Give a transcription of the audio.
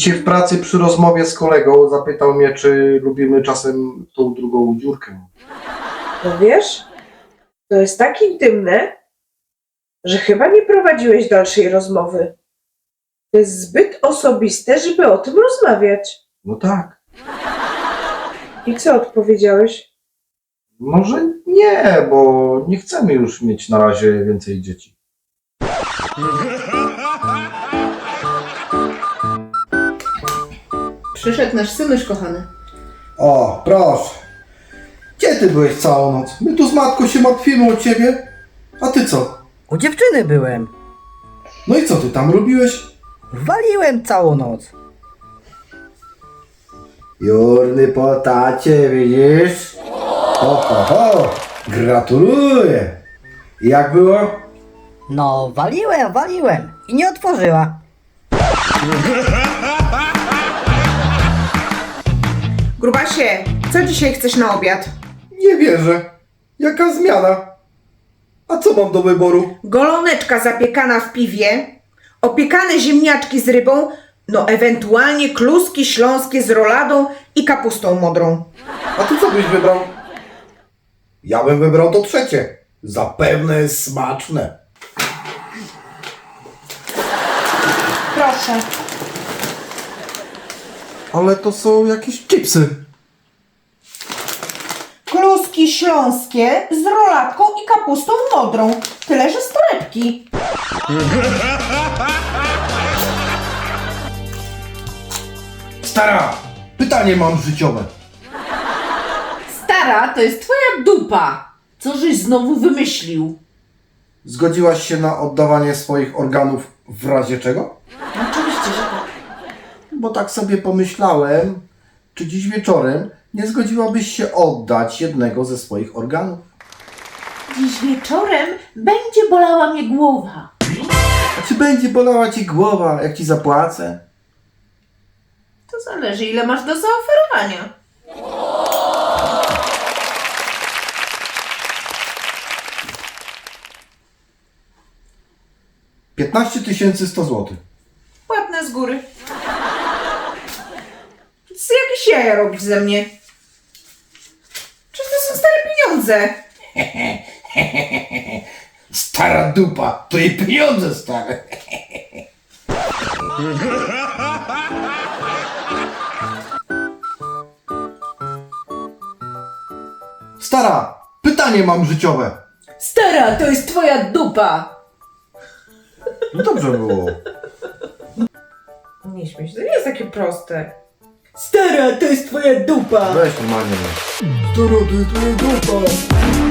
Dzisiaj w pracy przy rozmowie z kolegą zapytał mnie, czy lubimy czasem tą drugą dziurkę. No wiesz, to jest tak intymne, że chyba nie prowadziłeś dalszej rozmowy. To jest zbyt osobiste, żeby o tym rozmawiać. No tak. I co odpowiedziałeś? Może nie, bo nie chcemy już mieć na razie więcej dzieci. Przyszedł nasz synuś kochany. O, proszę. Gdzie ty byłeś całą noc? My tu z matką się martwimy o ciebie. A ty co? U dziewczyny byłem. No i co ty tam robiłeś? Waliłem całą noc. Jurny po tacie, widzisz? Ho, ho, ho. Gratuluję. I Jak było? No, waliłem, waliłem. I nie otworzyła. Grubasie, co dzisiaj chcesz na obiad? Nie wierzę. Jaka zmiana? A co mam do wyboru? Goloneczka zapiekana w piwie, opiekane ziemniaczki z rybą, no ewentualnie kluski śląskie z roladą i kapustą modrą. A ty co byś wybrał? Ja bym wybrał to trzecie. Zapewne jest smaczne. Proszę. Ale to są jakieś chipsy. Kluski śląskie z rolatką i kapustą modrą. Tyle, że z torebki. Stara, pytanie mam życiowe. Stara, to jest twoja dupa. Co żeś znowu wymyślił? Zgodziłaś się na oddawanie swoich organów w razie czego? Bo tak sobie pomyślałem, czy dziś wieczorem nie zgodziłabyś się oddać jednego ze swoich organów? Dziś wieczorem będzie bolała mnie głowa. A czy będzie bolała ci głowa, jak ci zapłacę? To zależy, ile masz do zaoferowania. Piętnaście tysięcy sto złotych. Płatne z góry. Jaja robisz ze mnie? Przecież to są stare pieniądze. Stara dupa, to jej pieniądze stare. Stara, pytanie mam życiowe. Stara, to jest twoja dupa. No dobrze było. Nie śmiej się, to nie jest takie proste. Stara, to jest twoja dupa. Weź normalnie. no. Stara, to jest moja dupa.